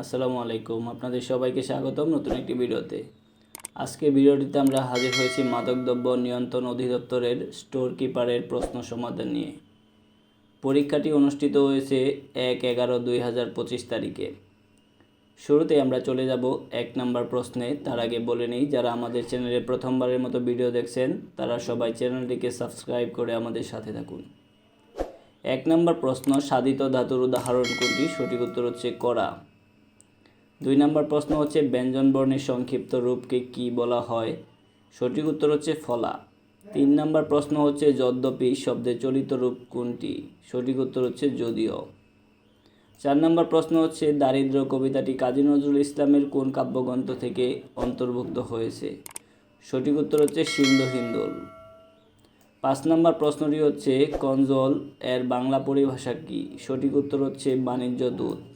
আসসালামু আলাইকুম, আপনাদের সবাইকে স্বাগতম নতুন একটি ভিডিওতে। আজকে ভিডিওটিতে আমরা হাজির হয়েছি মাদকদ্রব্য নিয়ন্ত্রণ অধিদপ্তরের স্টোর কিপারের প্রশ্ন সমাধান নিয়ে। পরীক্ষাটি অনুষ্ঠিত হয়েছে এক এগারো দুই হাজার পঁচিশ তারিখে। শুরুতে আমরা চলে যাব এক নম্বর প্রশ্নে। তার আগে বলে নিই, যারা আমাদের চ্যানেলে প্রথমবারের মতো ভিডিও দেখছেন, তারা সবাই চ্যানেলটিকে সাবস্ক্রাইব করে আমাদের সাথে থাকুন। এক নম্বর প্রশ্ন, সাধিত ধাতুর উদাহরণ কোনটি? সঠিক উত্তর হচ্ছে করা দুই নম্বর প্রশ্ন হচ্ছে ব্যঞ্জনবর্ণের সংক্ষিপ্ত রূপকে কি বলা হয়? সঠিক উত্তর হচ্ছে ফলা। তিন নম্বর প্রশ্ন হচ্ছে, যদ্যপি শব্দের চলিত রূপ কোনটি? সঠিক উত্তর হচ্ছে, যদিও। চার নম্বর প্রশ্ন হচ্ছে, দারিদ্র কবিতাটি কাজী নজরুল ইসলামের কোন কাব্যগ্রন্থ থেকে অন্তর্ভুক্ত হয়েছে? সঠিক উত্তর হচ্ছে, সিন্ধু হিন্দুল। পাঁচ নম্বর প্রশ্নটি হচ্ছে কঞ্জল এর বাংলা পরিভাষা কি? সঠিক উত্তর হচ্ছে, বাণিজ্য দূত।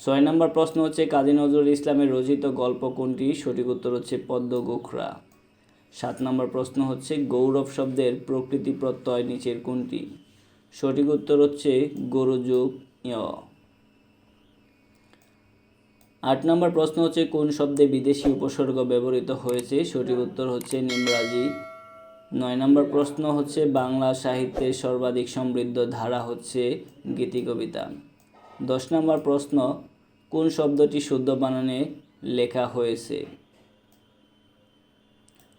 ছয় নম্বর প্রশ্ন হচ্ছে, কাজী নজরুল ইসলামের রচিত গল্প কোনটি? সঠিক উত্তর হচ্ছে, পদ্ম গোখরা। সাত নম্বর প্রশ্ন হচ্ছে, গৌরব শব্দের প্রকৃতি প্রত্যয় নিচের কোনটি? সঠিক উত্তর হচ্ছে, গরুযুগ আট নম্বর প্রশ্ন হচ্ছে, কোন শব্দে বিদেশি উপসর্গ ব্যবহৃত হয়েছে? সঠিক উত্তর হচ্ছে, নিমরাজি। নয় নম্বর প্রশ্ন হচ্ছে, বাংলা সাহিত্যের সর্বাধিক সমৃদ্ধ ধারা হচ্ছে গীতি কবিতা দশ নম্বর প্রশ্ন, কোন শব্দটি শুদ্ধ বানানে লেখা হয়েছে?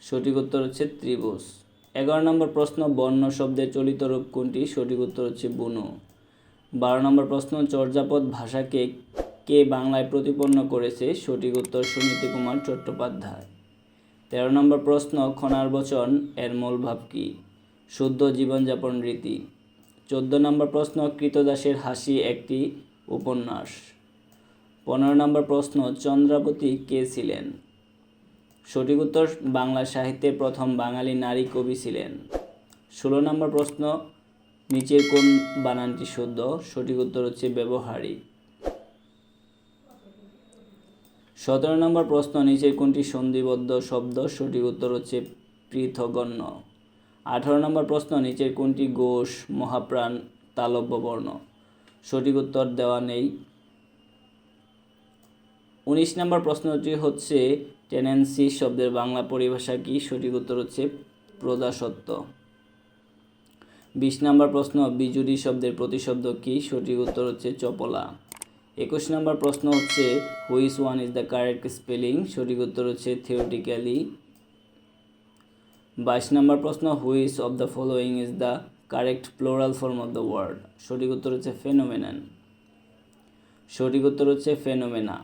সঠিক উত্তর হচ্ছে ত্রিভুজ। এগারো নম্বর প্রশ্ন, বর্ণ শব্দের চলিত রূপ কোনটি? সঠিক উত্তর হচ্ছে বুনো। বারো নম্বর প্রশ্ন, চর্যাপদ ভাষাকে কে বাংলায় প্রতিপন্ন করেছে? সঠিক উত্তর সুনীতি কুমার চট্টোপাধ্যায়। তেরো নম্বর প্রশ্ন খনার বচন এর মূল ভাব কী? শুদ্ধ জীবনযাপন রীতি। চোদ্দ নম্বর প্রশ্ন, কৃতদাসের হাসি একটি উপন্যাস। পনেরো নম্বর প্রশ্ন, চন্দ্রাবতী কে ছিলেন? সঠিক উত্তর, বাংলা সাহিত্যে প্রথম বাঙালি নারী কবি ছিলেন। ষোলো নম্বর প্রশ্ন, নিচের কোন বানানটি শুদ্ধ? সঠিক উত্তর হচ্ছে ব্যবহারিক সতেরো নম্বর প্রশ্ন, নিচের কোনটি সন্ধিবদ্ধ শব্দ? সঠিক উত্তর হচ্ছে পৃথগণ্য। আঠারো নম্বর প্রশ্ন, নিচের কোনটি ঘোষ মহাপ্রাণ তালব্য বর্ণ সঠিক উত্তর দেওয়া নেই। উনিশ নম্বর প্রশ্নটি হচ্ছে, টেনেন্সি শব্দের বাংলা পরিভাষা কি? সঠিক উত্তর হচ্ছে প্রদাসত্ব বিশ নম্বর প্রশ্ন বিজুরি শব্দের প্রতিশব্দ কি? সঠিক উত্তর হচ্ছে চপলা। একুশ নম্বর প্রশ্ন হচ্ছে which one is the correct spelling সঠিক উত্তর হচ্ছে থিওরিটিক্যালি বাইশ নম্বর প্রশ্ন which of the following is the correct plural form of the word. সঠিক উত্তর হচ্ছে ফেনোমেনান। সঠিক উত্তর হচ্ছে ফেনোমেনা।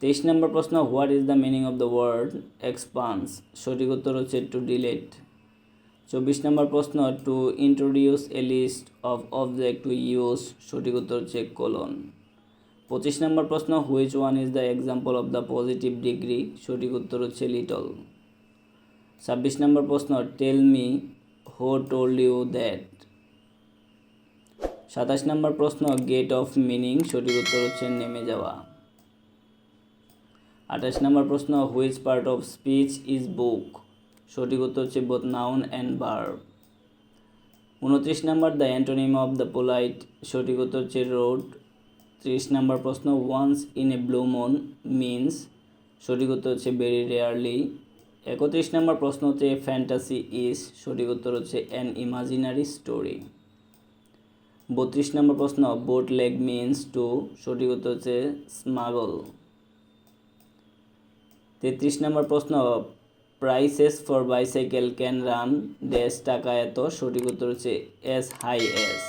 তেইশ নম্বর প্রশ্ন, what is the meaning of the word expunge? সঠিক উত্তর হচ্ছে টু ডিলেট। চব্বিশ নম্বর প্রশ্ন, to introduce a list of object to use. সঠিক উত্তর হচ্ছে কোলন। পঁচিশ নম্বর প্রশ্ন, which one is the example of the positive degree? সঠিক উত্তর হচ্ছে লিটল। ছাব্বিশ নম্বর প্রশ্ন, tell me who told you that সাতাশ নম্বর প্রশ্ন গেট অফ মিনিং সঠিক উত্তর হচ্ছে নেমে যাওয়া। আঠাশ নম্বর প্রশ্ন which part of speech is book সঠিক উত্তর হচ্ছে বোথ নাউন অ্যান্ড ভার্ব উনত্রিশ নম্বর the antonym of the polite সঠিক উত্তর হচ্ছে রোড ত্রিশ নম্বর প্রশ্ন once in a blue moon means সঠিক উত্তর হচ্ছে ভেরি রেয়ারলি একত্রিশ নম্বর প্রশ্ন হচ্ছে ফ্যান্টাসি ইজ সঠিক উত্তর হচ্ছে অ্যান ইমাজিনারি স্টোরি বত্রিশ নম্বর প্রশ্ন বোট লেগ মিন্স টু সঠিক উত্তর হচ্ছে স্মাগল তেত্রিশ নম্বর প্রশ্ন prices for bicycle can run dash টাকা এত? সঠিক উত্তর হচ্ছে এস হাই এস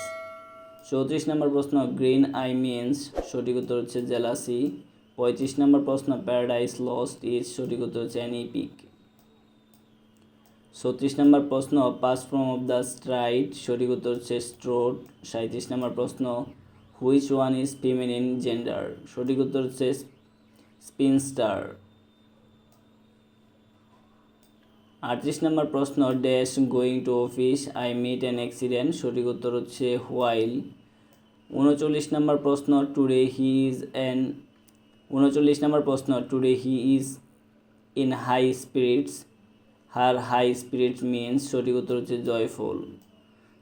চৌত্রিশ নম্বর প্রশ্ন গ্রিন আই মিন্স সঠিক উত্তর হচ্ছে জেলাসি পঁয়ত্রিশ নম্বর প্রশ্ন প্যারাডাইস লস্ট ইজ সঠিক উত্তর হচ্ছে অ্যানিপিক ছত্রিশ নম্বর প্রশ্ন past form of the stride সঠিক উত্তর হচ্ছে স্ট্রোট সাঁত্রিশ নম্বর প্রশ্ন which one is feminine gender সঠিক উত্তর হচ্ছে স্পিনস্টার আটত্রিশ নম্বর প্রশ্ন dash going to office I meet an accident সঠিক উত্তর হচ্ছে হোয়াইল উনচল্লিশ নম্বর প্রশ্ন টুডে হি ইজ অ্যান উনচল্লিশ নম্বর প্রশ্ন today he is in high spirits her high spirit means সঠিক উত্তর হচ্ছে জয়ফুল।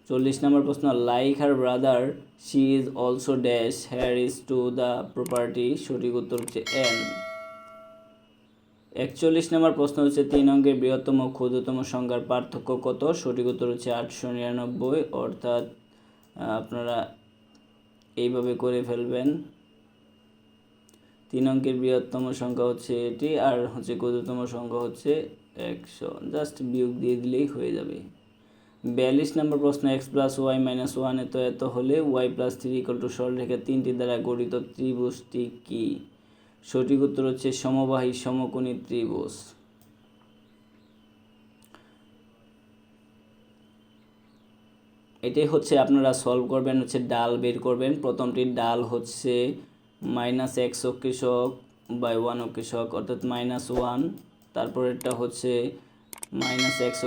চল্লিশ নম্বর প্রশ্ন, like her brother, she is also dash, heir is to the property, সঠিক উত্তর হচ্ছে এন। একচল্লিশ নম্বর প্রশ্ন হচ্ছে, তিন অঙ্কের বৃহত্তম ক্ষুদ্রতম সংখ্যার পার্থক্য কত? সঠিক উত্তর হচ্ছে আটশো নিরানব্বই, অর্থাৎ আপনারা এইভাবে করে ফেলবেন। তিন অঙ্কের বৃহত্তম সংখ্যা হচ্ছে এটি, আর হচ্ছে ক্ষুদ্রতম সংখ্যা হচ্ছে একশো। জাস্ট বিয়োগ দিয়ে দিলেই হয়ে যাবে। বিয়াল্লিশ নম্বর প্রশ্ন, X plus Y minus one এত এত হলে Y plus three equal to সরলরেখা তিনটি দ্বারা গঠিত ত্রিভুজটি কি? সঠিক উত্তর হচ্ছে সমবাহী সমকোণী ত্রিভুজ। এটাই হচ্ছে আপনারা সলভ করবেন, হচ্ছে ডাল বের করবেন। প্রথমটি ডাল হচ্ছে মাইনাস এক্স কৃষক বাই ওয়ান কৃষক অর্থাৎ মাইনাস ওয়ান তারপরেরটা হচ্ছে minus X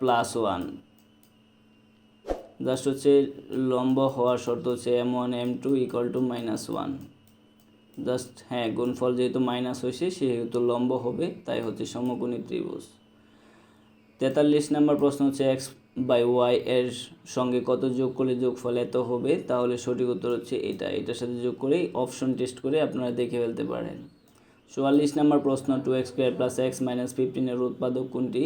plus one just হচ্ছে লম্ব হওয়ার শর্ত হচ্ছে M one M two equal to minus one just হ্যাঁ গুণফল যেহেতু মাইনাস হয়েছে, সেহেতু লম্ব হবে, তাই হচ্ছে সমকোণী ত্রিভুজ। তেতাল্লিশ নম্বর প্রশ্ন হচ্ছে এক্স বাই ওয়াই এর সঙ্গে কত যোগ করলে যোগফল এত হবে? তাহলে সঠিক উত্তর হচ্ছে এটা। এটার সাথে যোগ করেই অপশন টেস্ট করে আপনারা দেখে ফেলতে পারেন। চুয়াল্লিশ নম্বর প্রশ্ন two X square plus X minus ফিফটিনের উৎপাদক কোনটি?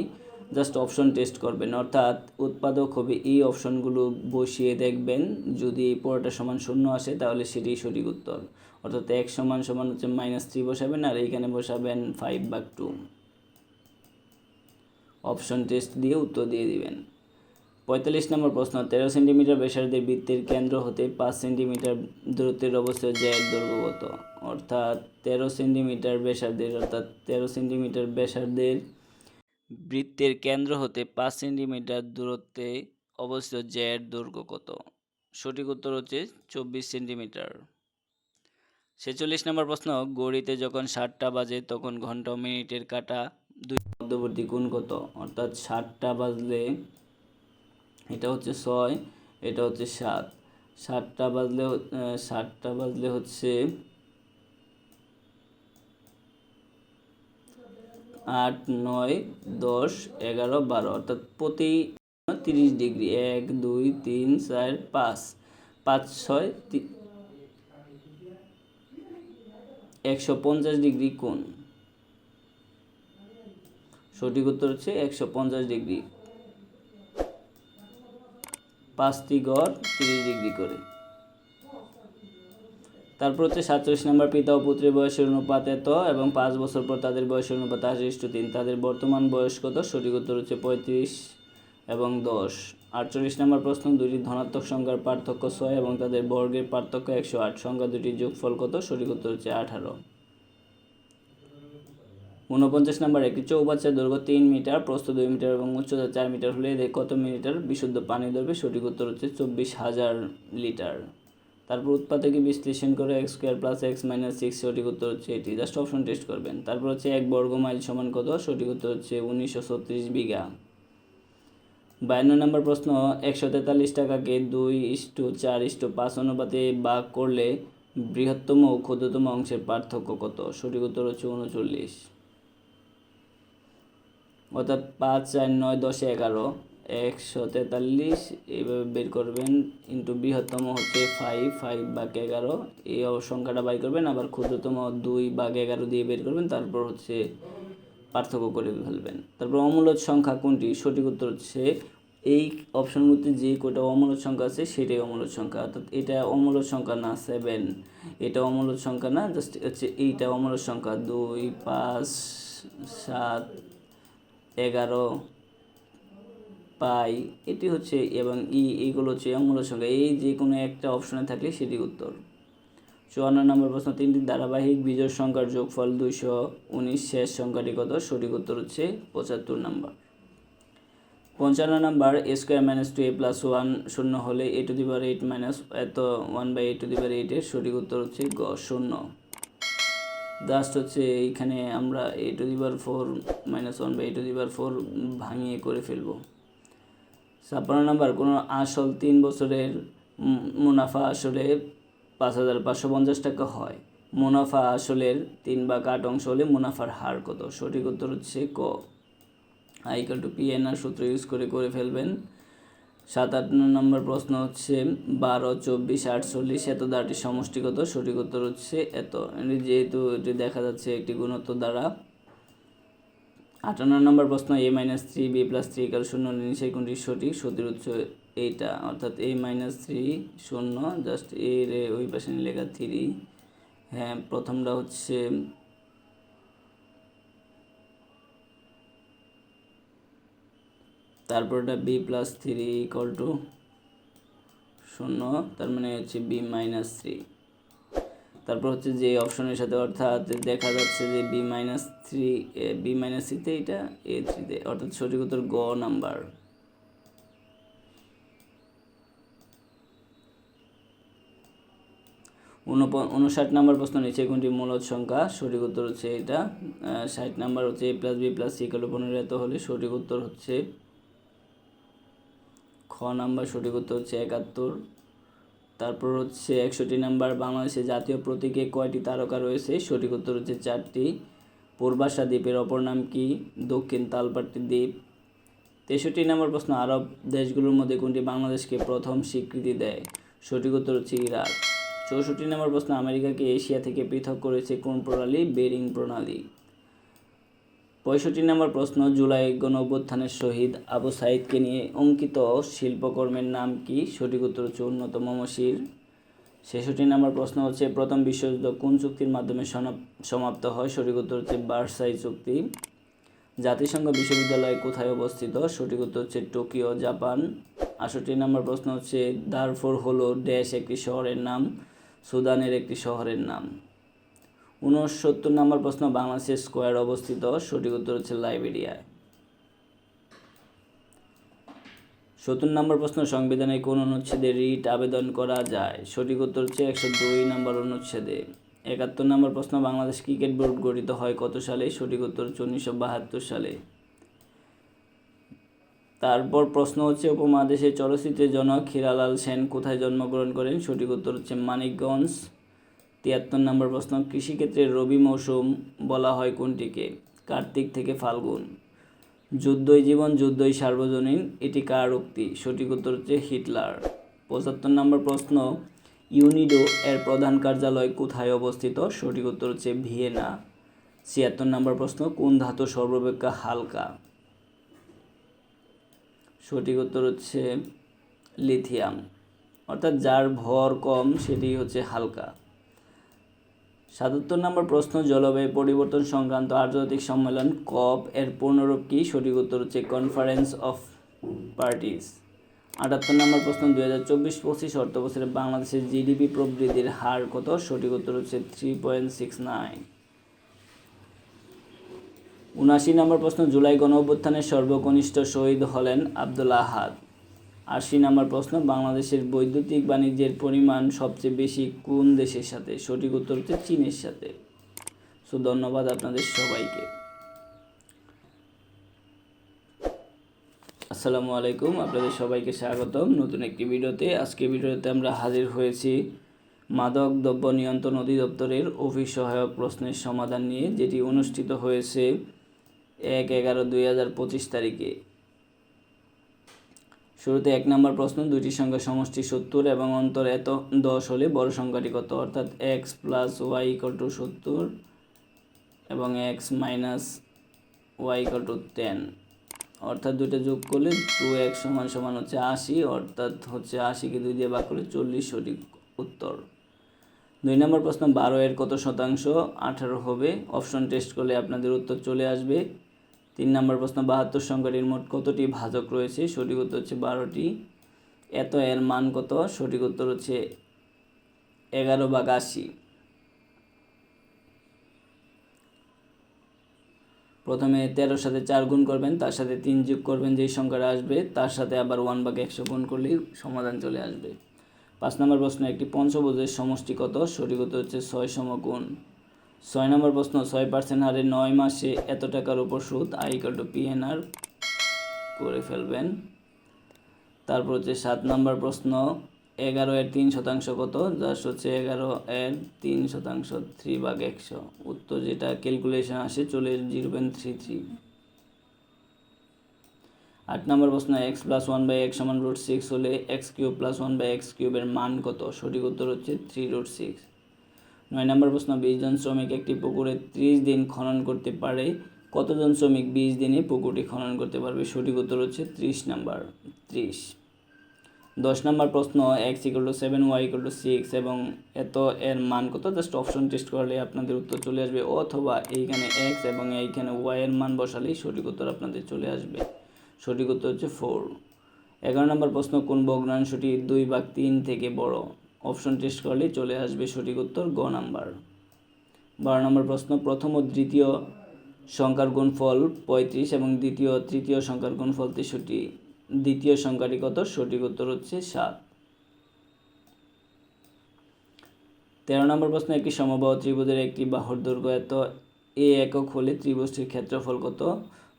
জাস্ট অপশন টেস্ট করবেন, অর্থাৎ উৎপাদক হবে এই অপশনগুলো বসিয়ে দেখবেন, যদি পড়াটা সমান শূন্য আসে তাহলে সেটাই সঠিক উত্তর। অর্থাৎ এক সমান সমান হচ্ছে মাইনাস থ্রি বসাবেন, আর এইখানে বসাবেন ফাইভ বাক টু অপশন টেস্ট দিয়ে উত্তর দিয়ে দিবেন। পঁয়তাল্লিশ নম্বর প্রশ্ন, তেরো সেন্টিমিটার ব্যাসার্ধের বৃত্তের কেন্দ্র হতে পাঁচ সেন্টিমিটার দূরত্বের অবস্থায় জ্যায়ের দৈর্ঘ্য কত? অর্থাৎ তেরো সেন্টিমিটার ব্যাসার্ধের, অর্থাৎ তেরো সেন্টিমিটার ব্যাসার্ধের বৃত্তের কেন্দ্র হতে পাঁচ সেন্টিমিটার দূরত্বে অবস্থিত জ্যায়ের দৈর্ঘ্য কত? সঠিক উত্তর হচ্ছে চব্বিশ সেন্টিমিটার। ছেচল্লিশ নম্বর প্রশ্ন, গড়িতে যখন ষাটটা বাজে তখন ঘণ্টা মিনিটের কাটা দুই মধ্যবর্তী কোণ কত? অর্থাৎ ষাটটা বাজলে এটা হচ্ছে ছয়, এটা হচ্ছে সাত। সাতটা বাজলে সাতটা বাজলে হচ্ছে আট, নয়, দশ, এগারো, বারো। অর্থাৎ প্রতি তিরিশ ডিগ্রি। এক, দুই, তিন, চার, পাঁচ। পাঁচ, ছয় একশো পঞ্চাশ ডিগ্রি কোণ। সঠিক উত্তর হচ্ছে একশো পঞ্চাশ ডিগ্রি। পাঁচটি গড়, তিরিশ ডিগ্রি করে। তারপর হচ্ছে সাতচল্লিশ নম্বর পিতা ও পুত্রের বয়সের অনুপাত এত এবং পাঁচ বছর পর তাদের বয়সের অনুপাত আশি ইস্টু তিন তাদের বর্তমান বয়স কত? সঠিক উত্তর হচ্ছে পঁয়ত্রিশ এবং দশ। আটচল্লিশ নম্বর প্রশ্ন দুটি ধনাত্মক সংখ্যার পার্থক্য ছয় এবং তাদের বর্গের পার্থক্য একশো আট। সংখ্যা দুটির যোগফল কত? সঠিক উত্তর হচ্ছে আঠারো। ঊনপঞ্চাশ নম্বর, একটি চৌবাচ্চার দৈর্ঘ্য তিন মিটার, প্রস্থ দুই মিটার এবং উচ্চতা চার মিটার হলে এদের কত মিলিটার বিশুদ্ধ পানি ধরবে সঠিক উত্তর হচ্ছে চব্বিশ হাজার লিটার। তারপর উৎপাদকে বিশ্লেষণ করে X square plus X minus six সঠিক উত্তর হচ্ছে এটি। জাস্ট অপশন টেস্ট করবেন। তারপর হচ্ছে এক বর্গ মাইল সমান কত? সঠিক উত্তর হচ্ছে উনিশশো ছত্রিশ বিঘা। বায়ান্ন নম্বর প্রশ্ন, একশো তেতাল্লিশ টাকাকে দুই ইস্টু চার ইস্টু পাঁচ অনুপাতে ভাগ করলে বৃহত্তম ও ক্ষুদ্রতম অংশের পার্থক্য কত? সঠিক উত্তর হচ্ছে উনচল্লিশ। অর্থাৎ পাঁচ, চার, নয়, দশ এগারো, একশো তেতাল্লিশ এইভাবে বের করবেন ইন্টু বৃহত্তম হচ্ছে ফাইভ ফাইভ বাঘ এগারো। এই সংখ্যাটা বাই করবেন, আবার ক্ষুদ্রতম দুই বাঘ এগারো দিয়ে বের করবেন, তারপর হচ্ছে পার্থক্য করে ফেলবেন। তারপর অমূলদ সংখ্যা কোনটি? সঠিক উত্তর হচ্ছে এই অপশনগুলোতে যে কটা অমূলদ সংখ্যা আছে, সেটাই অমূলদ সংখ্যা। অর্থাৎ এটা অমূলদ সংখ্যা না সেভেন এটা অমূলদ সংখ্যা না জাস্ট হচ্ছে এইটা অমূলদ সংখ্যা। দুই, পাঁচ, সাত এগারো, পাই, এটি হচ্ছে এবং ই, এইগুলো হচ্ছে অমূলদ সংখ্যা। এই যে কোনো একটা অপশনে থাকলে সেটি উত্তর। চুয়ান্ন নম্বর প্রশ্ন, তিনটি ধারাবাহিক বিজয় সংখ্যার যোগফল দুইশো উনিশ শেষ সংখ্যাটি কত? সঠিক উত্তর হচ্ছে পঁচাত্তর নম্বর। পঞ্চান্ন number A square minus two A plus one শূন্য হলে A to the eight minus এত one by A to the এইটের সঠিক উত্তর হচ্ছে গ, শূন্য। জাস্ট হচ্ছে এইখানে আমরা A to the power four minus one by A to the power four ভাঙিয়ে করে ফেলব। ছাপ্পান্ন নাম্বার কোনো আসল তিন বছরের মুনাফা আসলে পাঁচ হাজার পাঁচশো পঞ্চাশ টাকা হয়। মুনাফা আসলের তিন বা কাট অংশ হলে মুনাফার হার কত? সঠিক উত্তর হচ্ছে ক। I equal to P N R সূত্র ইউজ করে করে ফেলবেন। সাত আট নম্বর প্রশ্ন হচ্ছে, বারো, চব্বিশ, আটচল্লিশ, এত দ্বারাটি সমষ্টিগত সঠিক উত্তর হচ্ছে এত। যেহেতু এটি দেখা যাচ্ছে একটি গুণোত্তর দ্বারা। আটান্ন নম্বর প্রশ্ন, A minus three, B plus three কাল শূন্য নিচে কোনটি সঠিক? সঠিক উৎস এইটা। অর্থাৎ এ মাইনাস থ্রি শূন্য, জাস্ট এ রে ওই পাশে লেখা থ্রি। হ্যাঁ প্রথমটা হচ্ছে তারপরটা B plus three equal to শূন্য, তার মানে হচ্ছে বি মাইনাস থ্রি তারপর হচ্ছে যে অপশনের সাথে অর্থাৎ দেখা যাচ্ছে যে B minus three B minus থ্রিতে এটা এ থ্রিতে অর্থাৎ সঠিক উত্তর গ নাম্বার। উনষাট নাম্বার প্রশ্ন নিচে কোনটি মূলত সংখ্যা? সঠিক উত্তর হচ্ছে এটা। ষাট নাম্বার হচ্ছে A plus B plus C কালো পনেরো, এত হলে সঠিক উত্তর হচ্ছে নাম্বার সঠিক উত্তর হচ্ছে একাত্তর। তারপর হচ্ছে একষট্টি নাম্বার বাংলাদেশের জাতীয় প্রতীকে কয়টি তারকা রয়েছে? সঠিক উত্তর হচ্ছে চারটি। পূর্বাশা দ্বীপের অপর নাম কি? দক্ষিণ তালপাট্টি দ্বীপ। তেষট্টি নম্বর প্রশ্ন, আরব দেশগুলোর মধ্যে কোনটি বাংলাদেশকে প্রথম স্বীকৃতি দেয়? সঠিক উত্তর হচ্ছে ইরাক। চৌষট্টি নম্বর প্রশ্ন, আমেরিকাকে এশিয়া থেকে পৃথক করেছে কোন প্রণালী? বেরিং প্রণালী। পঁয়ষট্টি নম্বর প্রশ্ন, জুলাই গণ অভ্যুত্থানের শহীদ আবু সাইদকে নিয়ে অঙ্কিত শিল্পকর্মের নাম কি? সঠিক উত্তর হচ্ছে উন্নত মমশির ছেষট্টি নম্বর প্রশ্ন হচ্ছে, প্রথম বিশ্বযুদ্ধ কোন চুক্তির মাধ্যমে সমাপ্ত হয়? সঠিক উত্তর হচ্ছে বার্সাই চুক্তি। জাতিসংঘ বিশ্ববিদ্যালয় কোথায় অবস্থিত? সঠিক উত্তর হচ্ছে টোকিও, জাপান। আষট্টি নম্বর প্রশ্ন হচ্ছে, দারফোর হলো ড্যাশ একটি শহরের নাম, সুদানের একটি শহরের নাম। উনসত্তর নম্বর প্রশ্ন, বাংলাদেশের স্কোয়ার অবস্থিত, সঠিক উত্তর হচ্ছে লাইবেরিয়ায় সত্তর নম্বর প্রশ্ন, সংবিধানে কোন অনুচ্ছেদে রিট আবেদন করা যায়? সঠিক উত্তর হচ্ছে একশো দুই নম্বর অনুচ্ছেদে। একাত্তর নম্বর প্রশ্ন, বাংলাদেশ ক্রিকেট বোর্ড গঠিত হয় কত সালে? সঠিক উত্তর হচ্ছে উনিশশো বাহাত্তর সালে। তারপর প্রশ্ন হচ্ছে, উপমহাদেশের চলচ্চিত্রের জনক হিরালাল সেন কোথায় জন্মগ্রহণ করেন? সঠিক উত্তর হচ্ছে মানিকগঞ্জ। তিয়াত্তর নম্বর প্রশ্ন, কৃষিক্ষেত্রে রবি মৌসুম বলা হয় কোনটিকে? কার্তিক থেকে ফাল্গুন। যুদ্ধই জীবন, যুদ্ধই সার্বজনীন, এটি কার উক্তি? সঠিক উত্তর হচ্ছে হিটলার। পঁচাত্তর নম্বর প্রশ্ন, ইউনিডো এর প্রধান কার্যালয় কোথায় অবস্থিত? সঠিক উত্তর হচ্ছে ভিয়েনা। ছিয়াত্তর নম্বর প্রশ্ন, কোন ধাতু সর্বাপেক্ষা হালকা? সঠিক উত্তর হচ্ছে লিথিয়াম। অর্থাৎ যার ভর কম সেটি হচ্ছে হালকা। সাতাত্তর নম্বর প্রশ্ন, জলবায়ু পরিবর্তন সংক্রান্ত আন্তর্জাতিক সম্মেলন কপ এর পূর্ণরূপ কি? সঠিক উত্তর হচ্ছে কনফারেন্স অফ পার্টিস আটাত্তর নম্বর প্রশ্ন, দুই হাজার চব্বিশ পঁচিশ অর্থ বছরে বাংলাদেশের জিডিপি প্রবৃদ্ধির হার কত? সঠিক উত্তর হচ্ছে থ্রি পয়েন্ট সিক্স নাইন উনাশি নম্বর প্রশ্ন, জুলাই গণ অভ্যুত্থানের সর্বকনিষ্ঠ শহীদ হলেন আব্দুল আহাদ। আশি নম্বর প্রশ্ন, বাংলাদেশের বৈদ্যুতিক বাণিজ্যের পরিমাণ সবচেয়ে বেশি কোন দেশের সাথে? সঠিক উত্তর হচ্ছে চীনের সাথে। সো, ধন্যবাদ আপনাদের সবাইকে। আসসালামু আলাইকুম, আপনাদের সবাইকে স্বাগতম নতুন একটি ভিডিওতে। আজকে ভিডিওতে আমরা হাজির হয়েছি মাদক দ্রব্য নিয়ন্ত্রণ অধিদপ্তরের অফিস সহায়ক প্রশ্নের সমাধান নিয়ে, যেটি অনুষ্ঠিত হয়েছে এক এগারো দুই হাজার পঁচিশ তারিখে। শুরুতে এক নম্বর প্রশ্ন, দুইটি সংখ্যা সমষ্টি সত্তর এবং অন্তর এত দশ হলে বড় সংখ্যাটি কত? অর্থাৎ X plus Y equal to সত্তর এবং X minus Y equal to ten অর্থাৎ দুইটা যোগ করলে টু এক্স সমান সমান হচ্ছে আশি, অর্থাৎ হচ্ছে আশিকে দুই দিয়ে ভাগ করলে চল্লিশ সঠিক উত্তর। দুই নম্বর প্রশ্ন, বারো এর কত শতাংশ? আঠারো হবে। অপশন টেস্ট করলে আপনাদের উত্তর চলে আসবে। তিন নম্বর প্রশ্ন, বাহাত্তর সংখ্যাটির মোট কতটি ভাজক রয়েছে? সঠিক উত্তর হচ্ছে বারোটি। এত এর মান কত? সঠিক উত্তর হচ্ছে এগারো বা আশি। প্রথমে তেরোর সাথে চার গুণ করবেন, তার সাথে তিন যোগ করবেন, যেই সংখ্যাটা আসবে, তার সাথে আবার ওয়ান বাকে একশো গুণ করলেই সমাধান চলে আসবে। পাঁচ নম্বর প্রশ্ন, একটি পঞ্চভুজের সমষ্টি কত? সঠিক উত্তর হচ্ছে ছয় সমগুণ। ছয় নম্বর প্রশ্ন, ছয় পার্সেন্ট হারে নয় মাসে এত টাকার উপর সুদ আই টু পিএনআর করে ফেলবেন। তারপর হচ্ছে সাত নম্বর প্রশ্ন, এগারো এর তিন শতাংশ কত? জাস্ট হচ্ছে এগারো এর তিন শতাংশ থ্রি বাগ একশো। উত্তর যেটা ক্যালকুলেশন আসে চলে জিরো পয়েন্ট থ্রি থ্রি আট নম্বর প্রশ্ন X plus one by X সমান রুট সিক্স হলে X cube plus one by X কিউবের মান কত? সঠিক উত্তর হচ্ছে থ্রি রুট সিক্স নয় নম্বর প্রশ্ন বিশ জন শ্রমিক একটি পুকুরে ত্রিশ দিন খনন করতে পারে। কতজন শ্রমিক বিশ দিনে পুকুরটি খনন করতে পারবে? সঠিক উত্তর হচ্ছে ত্রিশ নাম্বার। ত্রিশ। দশ নম্বর প্রশ্ন X equal to seven Y equal to six এবং এত এর মান কত? জাস্ট অপশন টেস্ট করলে আপনাদের উত্তর চলে আসবে। অথবা এইখানে এক্স এবং এইখানে ওয়াই এর মান বসালেই সঠিক উত্তর আপনাদের চলে আসবে। সঠিক উত্তর হচ্ছে ফোর এগারো নম্বর প্রশ্ন, কোন ভগ্নাংশটি দুই ভাগ তিন থেকে বড়? অপশন টেস্ট করলে চলে আসবে সঠিক উত্তর গ নাম্বার। বারো নম্বর প্রশ্ন, প্রথম ও দ্বিতীয় সংখ্যার গুণফল পঁয়ত্রিশ এবং দ্বিতীয় তৃতীয় সংখ্যার গুণফল তেষট্টি। দ্বিতীয় সংখ্যাটি কত? সঠিক উত্তর হচ্ছে সাত। তেরো নম্বর প্রশ্ন, একটি সমবাহ ত্রিভুজের একটি বাহুর দৈর্ঘ্য এত? এ একক হলে ত্রিভুজটির ক্ষেত্রফল কত?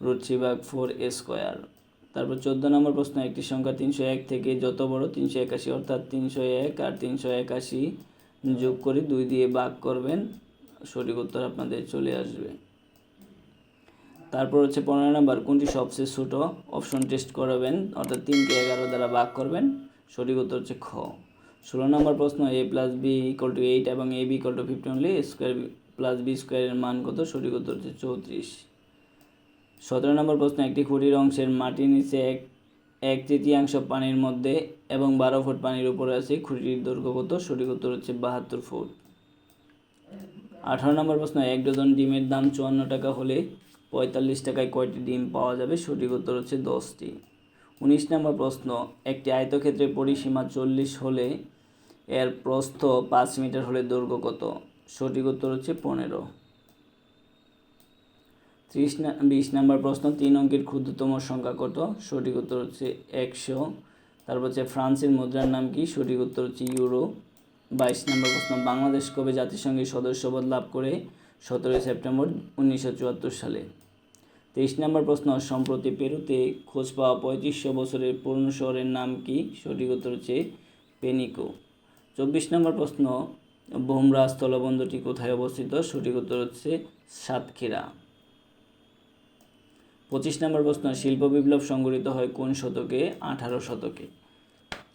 Root four A square. তারপর চোদ্দ নম্বর প্রশ্ন, একটি সংখ্যা তিনশো এক থেকে যত বড় তিনশো একাশি, অর্থাৎ তিনশো এক আর তিনশো একাশি যোগ করে দুই দিয়ে ভাগ করবেন, সঠিক উত্তর আপনাদের চলে আসবে। তারপর হচ্ছে পনেরো নম্বর, কোনটি সবচেয়ে ছোটো? অপশন টেস্ট করাবেন, অর্থাৎ তিনকে এগারো দ্বারা ভাগ করবেন, সঠিক উত্তর হচ্ছে খ। ষোলো নম্বর প্রশ্ন A plus B equal to eight এবং A B equal to fifteen হলে স্কোয়ার প্লাস বি স্কোয়ারের মান কত? সঠিক উত্তর হচ্ছে চৌত্রিশ। সতেরো নম্বর প্রশ্ন, একটি খুঁটির অংশের মাটির নিচে এক এক তৃতীয়াংশ পানির মধ্যে এবং বারো ফুট পানির উপরে আছে, খুঁটির দৈর্ঘ্য কত? সঠিক উত্তর হচ্ছে বাহাত্তর ফুট। আঠারো নম্বর প্রশ্ন, এক ডজন ডিমের দাম চুয়ান্ন টাকা হলে পঁয়তাল্লিশ টাকায় কয়টি ডিম পাওয়া যাবে? সঠিক উত্তর হচ্ছে দশটি। উনিশ নম্বর প্রশ্ন, একটি আয়তক্ষেত্রের পরিসীমা চল্লিশ হলে এর প্রস্থ পাঁচ মিটার হলে দৈর্ঘ্য কত? সঠিক উত্তর হচ্ছে পনেরো। ত্রিশ বিশ নম্বর প্রশ্ন, তিন অঙ্কের ক্ষুদ্রতম সংখ্যা কত? সঠিক উত্তর হচ্ছে একশো। তারপর হচ্ছে ফ্রান্সের মুদ্রার নাম কি? সঠিক উত্তর হচ্ছে ইউরো। বাইশ নম্বর প্রশ্ন, বাংলাদেশ কবে জাতিসংঘের সদস্যপদ লাভ করে? সতেরোই সেপ্টেম্বর উনিশশো চুয়াত্তর সালে। তেইশ নম্বর প্রশ্ন, সম্প্রতি পেরুতে খোঁজ পাওয়া পঁয়ত্রিশশো বছরের পুরনো শহরের নাম কি? সঠিক উত্তর হচ্ছে পেনিকো। চব্বিশ নম্বর প্রশ্ন বোমরা স্থলবন্দরটি কোথায় অবস্থিত? সঠিক উত্তর হচ্ছে সাতক্ষীরা। পঁচিশ নম্বর প্রশ্ন, শিল্প বিপ্লব সংঘটিত হয় কোন শতকে? আঠারো শতকে।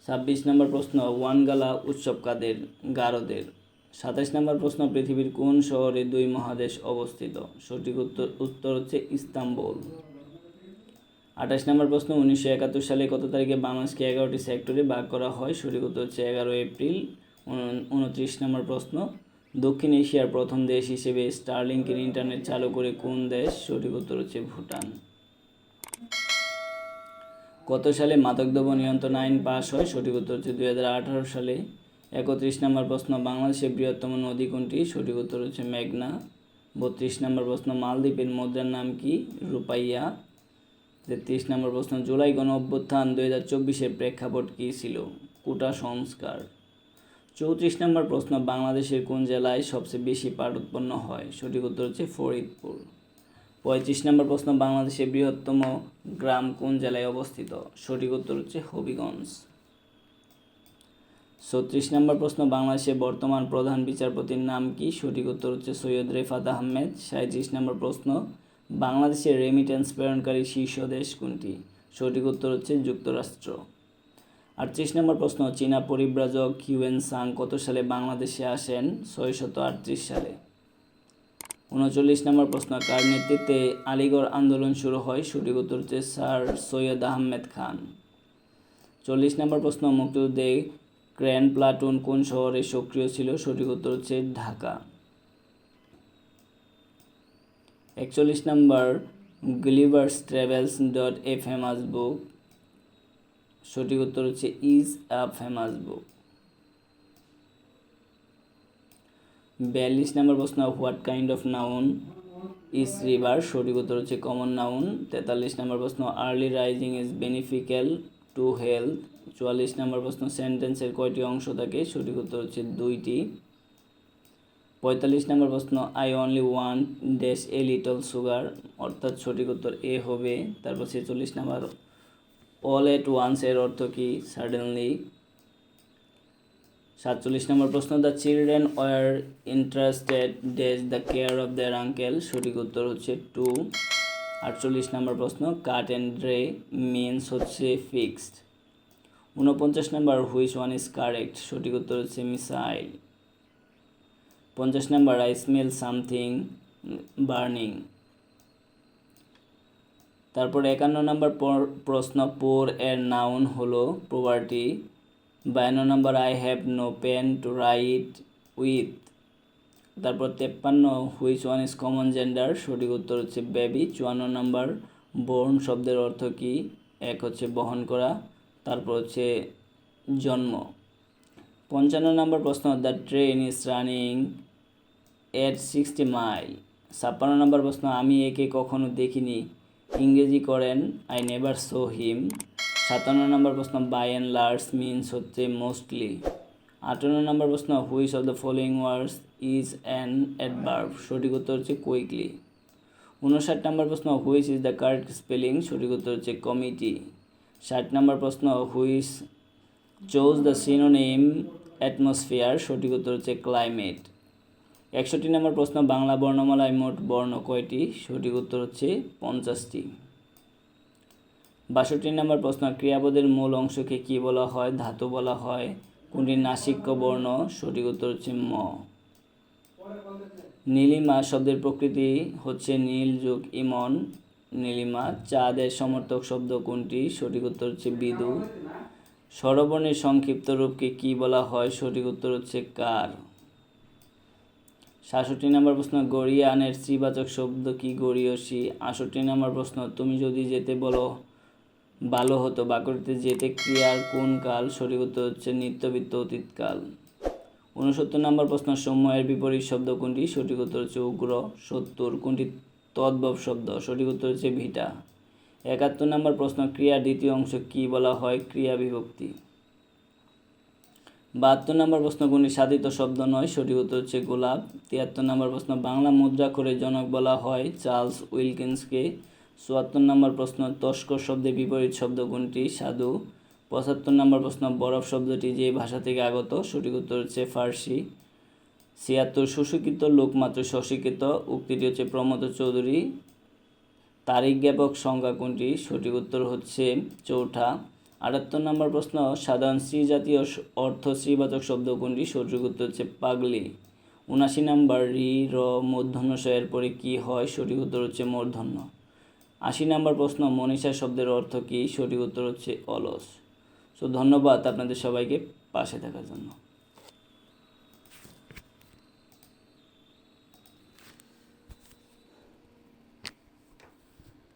ছাব্বিশ নম্বর প্রশ্ন, ওয়ানগালা উৎসব কাদের? গারোদের। সাতাশ নম্বর প্রশ্ন, পৃথিবীর কোন শহরে দুই মহাদেশ অবস্থিত? সঠিক উত্তর উত্তর হচ্ছে ইস্তাম্বুল। আঠাশ নম্বর প্রশ্ন, উনিশশো একাত্তর সালে কত তারিখে বাংলাদেশকে এগারোটি সেক্টরে ভাগ করা হয়? সঠিক উত্তর হচ্ছে এগারো এপ্রিল। উনত্রিশ নম্বর প্রশ্ন দক্ষিণ এশিয়ার প্রথম দেশ হিসেবে স্টারলিংকের ইন্টারনেট চালু করে কোন দেশ? সঠিক উত্তর হচ্ছে ভুটান। কত সালে মাদকদ্রব্য নিয়ন্ত্রণ আইন পাস হয়? সঠিক উত্তর হচ্ছে দুই হাজার আঠারো সালে। একত্রিশ নম্বর প্রশ্ন, বাংলাদেশের বৃহত্তম নদী কোনটি? সঠিক উত্তর হচ্ছে মেঘনা। বত্রিশ নম্বর প্রশ্ন, মালদ্বীপের মুদ্রার নাম কি? রূপাইয়া। তেত্রিশ নম্বর প্রশ্ন, জুলাই গণ অভ্যুত্থান দুই হাজার চব্বিশের প্রেক্ষাপট কী ছিল? কোটা সংস্কার। চৌত্রিশ নম্বর প্রশ্ন, বাংলাদেশের কোন জেলায় সবচেয়ে বেশি পাট উৎপন্ন হয়? সঠিক উত্তর হচ্ছে ফরিদপুর। পঁয়ত্রিশ নম্বর প্রশ্ন, বাংলাদেশের বৃহত্তম গ্রাম কোন জেলায় অবস্থিত? সঠিক উত্তর হচ্ছে হবিগঞ্জ। ছত্রিশ নম্বর প্রশ্ন, বাংলাদেশের বর্তমান প্রধান বিচারপতির নাম কি? সঠিক উত্তর হচ্ছে সৈয়দ রেফাত আহমেদ। সাঁত্রিশ নম্বর প্রশ্ন, বাংলাদেশের রেমিটেন্স প্রেরণকারী শীর্ষ দেশ কোনটি? সঠিক উত্তর হচ্ছে যুক্তরাষ্ট্র। আটত্রিশ নম্বর প্রশ্ন, চীনা পরিব্রাজক হিউয়েন সাং কত সালে বাংলাদেশে আসেন? ছয়শত আটত্রিশ সালে। উনচল্লিশ নম্বর প্রশ্ন, কার নেতৃত্বে আলিগড় আন্দোলন শুরু হয়? সঠিক উত্তর হচ্ছে স্যার সৈয়দ আহমেদ খান। চল্লিশ নম্বর প্রশ্ন, মুক্তিযুদ্ধে গ্র্যান্ড প্লাটুন কোন শহরে সক্রিয় ছিল? সঠিক উত্তর হচ্ছে ঢাকা। একচল্লিশ নম্বর, Gulliver's Travels dot a famous book সঠিক উত্তর হচ্ছে ইজ আ ফেমাস বুক। বিয়াল্লিশ নম্বর প্রশ্ন, what kind of noun is river? সঠিক উত্তর হচ্ছে কমন নাউন। তেতাল্লিশ নম্বর প্রশ্ন, early rising is beneficial to health? চুয়াল্লিশ নম্বর প্রশ্ন, সেন্টেন্সের কয়টি অংশ থাকে? সঠিক উত্তর হচ্ছে দুইটি। পঁয়তাল্লিশ নম্বর প্রশ্ন, I only want dash a little sugar? অর্থাৎ সঠিক উত্তর এ হবে। তারপর ছেচল্লিশ নম্বর অল এট ওয়ান্স এর অর্থ কি? সাডেনলি সাতচল্লিশ নম্বর প্রশ্ন the children were interested dash the care of their uncle সঠিক উত্তর হচ্ছে টু আটচল্লিশ নম্বর প্রশ্ন কাট অ্যান্ড ড্রে মিনস হচ্ছে ফিক্সড উনপঞ্চাশ নম্বর হুইচ ওয়ান ইজ কারেক্ট সঠিক উত্তর হচ্ছে মিসাইল পঞ্চাশ নম্বর আই স্মেল সামথিং বার্নিং তারপর একান্ন নম্বর প্রশ্ন, পোর এর নাউন হলো প্রপার্টি বায়ান্ন নম্বর I have no pen to write with তারপর তেপ্পান্ন which one is common gender সঠিক উত্তর হচ্ছে বেবি চুয়ান্ন নম্বর বর্ণ শব্দের অর্থ কী? এক হচ্ছে বহন করা, তারপর হচ্ছে জন্ম। পঞ্চান্ন নম্বর প্রশ্ন the train is running at sixty mile ছাপ্পান্ন নম্বর প্রশ্ন, আমি একে কখনো দেখিনি। ইংরেজি করেন আই নেভার সো হিম সাতান্ন নম্বর প্রশ্ন বাই অ্যান্ড লার্জ মিনস হচ্ছে মোস্টলি আটান্ন নম্বর প্রশ্ন which of the following words is an adverb সঠিক উত্তর হচ্ছে কুইকলি উনষাট নম্বর প্রশ্ন which is the correct spelling সঠিক উত্তর হচ্ছে কমিটি ষাট নম্বর প্রশ্ন which choose the synonym atmosphere সঠিক উত্তর হচ্ছে ক্লাইমেট একষট্টি নম্বর প্রশ্ন, বাংলা বর্ণমালায় মোট বর্ণ কয়টি? সঠিক উত্তর হচ্ছে পঞ্চাশটি। বাষট্টি নম্বর প্রশ্ন, ক্রিয়াপদের মূল অংশকে কি বলা হয়? ধাতু বলা হয়। কোনটি নাসিক্য বর্ণ? সঠিক উত্তর হচ্ছে ম। নীলিমা শব্দের প্রকৃতি হচ্ছে নীল যুগ ইমন। নীলিমা, চাঁদের সমর্থক শব্দ কোনটি? সঠিক উত্তর হচ্ছে বিদু। স্বরবর্ণের সংক্ষিপ্ত রূপকে কি বলা হয়? সঠিক উত্তর হচ্ছে কার। সাতষট্টি নম্বর প্রশ্ন গরিয়ানের শ্রীবাচক শব্দ কি গরিয়সী আষট্টি নম্বর প্রশ্ন, তুমি যদি যেতে বলো ভালো হতো, বাকরিতে যেতে ক্রিয়ার কোন কাল? সঠিক উত্তর হচ্ছে নিত্যবিত্ত অতীতকাল। উনসত্তর নম্বর প্রশ্ন, সময়ের বিপরীত শব্দ কোনটি? সঠিক উত্তর হচ্ছে উগ্র, সত্তর। কোনটি তদ্ভব শব্দ? সঠিক উত্তর হচ্ছে ভিটা। একাত্তর নম্বর প্রশ্ন ক্রিয়ার দ্বিতীয় অংশ কি বলা হয়? ক্রিয়া বিভক্তি। বাহাত্তর নম্বর প্রশ্ন কোনটি সাধিত শব্দ নয়, সঠিক উত্তর হচ্ছে গোলাপ। তিয়াত্তর নম্বর প্রশ্ন, বাংলা মুদ্রা করে জনক বলা হয় চার্লস উইলকিন্সকে। চুয়াত্তর নম্বর প্রশ্ন, তস্কর শব্দে বিপরীত শব্দ কোনটি সাধু। পঁচাত্তর নম্বর প্রশ্ন, বরফ শব্দটি যে ভাষা থেকে আগত, সঠিক উত্তর হচ্ছে ফার্সি। ছিয়াত্তর, সুশিক্ষিত লোকমাত্র স্বশিক্ষিত, উক্তিটি হচ্ছে প্রমোদ চৌধুরী। তারিখ জ্ঞাপক সংখ্যা কোনটি, সঠিক উত্তর হচ্ছে চৌঠা। আটাত্তর নম্বর প্রশ্ন, সাধারণ শ্রী জাতীয় অর্থ শ্রীবাচক শব্দ কোনটি? সঠিক উত্তর হচ্ছে পাগলি। উনাশি নাম্বার রি, র মূর্ধন্য শয়ের পরে কী হয়? সঠিক উত্তর হচ্ছে মূর্ধন্য আশি নাম্বার প্রশ্ন মনীষা শব্দের অর্থ কী? সঠিক উত্তর হচ্ছে অলস। সো ধন্যবাদ আপনাদের সবাইকে পাশে থাকার জন্য।